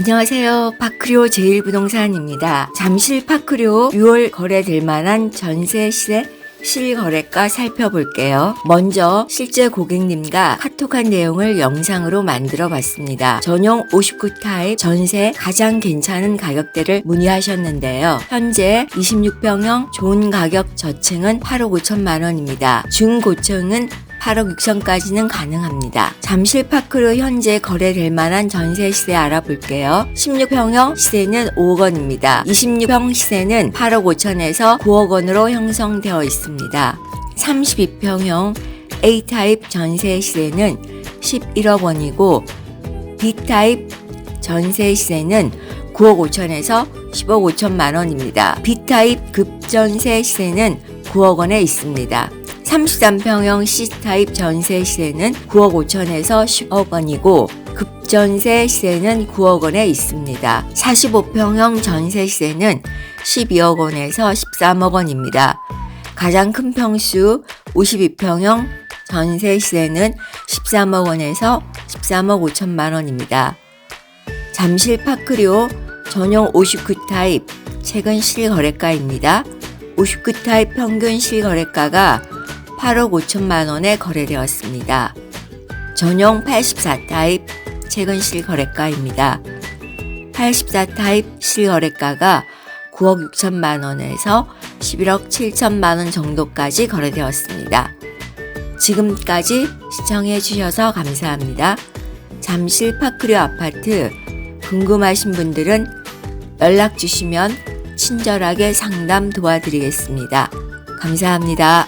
안녕하세요. 파크리오 제일부동산입니다. 잠실 파크리오 6월 거래될 만한 전세 시세 실거래가 살펴볼게요. 먼저 실제 고객님과 카톡한 내용을 영상으로 만들어 봤습니다. 전용 59 타입 전세 가장 괜찮은 가격대를 문의하셨는데요. 현재 26평형 좋은 가격 저층은 8억 5천만 원입니다. 중고층은 8억 6천까지는 가능합니다. 잠실 파크로 현재 거래될 만한 전세 시세 알아볼게요. 16평형 시세는 5억 원입니다. 26평 시세는 8억 5천에서 9억 원으로 형성되어 있습니다. 32평형 A타입 전세 시세는 11억 원이고 B타입 전세 시세는 9억 5천에서 10억 5천만 원입니다. B타입 급전세 시세는 9억 원에 있습니다. 33평형 C타입 전세 시세는 9억 5천에서 10억 원이고 급전세 시세는 9억 원에 있습니다. 45평형 전세 시세는 12억 원에서 13억 원입니다. 가장 큰 평수 52평형 전세 시세는 13억 원에서 13억 5천만 원입니다. 잠실 파크리오 전용 59 타입 최근 실거래가입니다. 59 타입 평균 실거래가가 8억 5천만 원에 거래되었습니다. 전용 84 타입 최근 실거래가입니다. 84 타입 실거래가가 9억 6천만 원에서 11억 7천만 원 정도까지 거래되었습니다. 지금까지 시청해 주셔서 감사합니다. 잠실 파크류 아파트 궁금하신 분들은 연락 주시면 친절하게 상담 도와드리겠습니다. 감사합니다.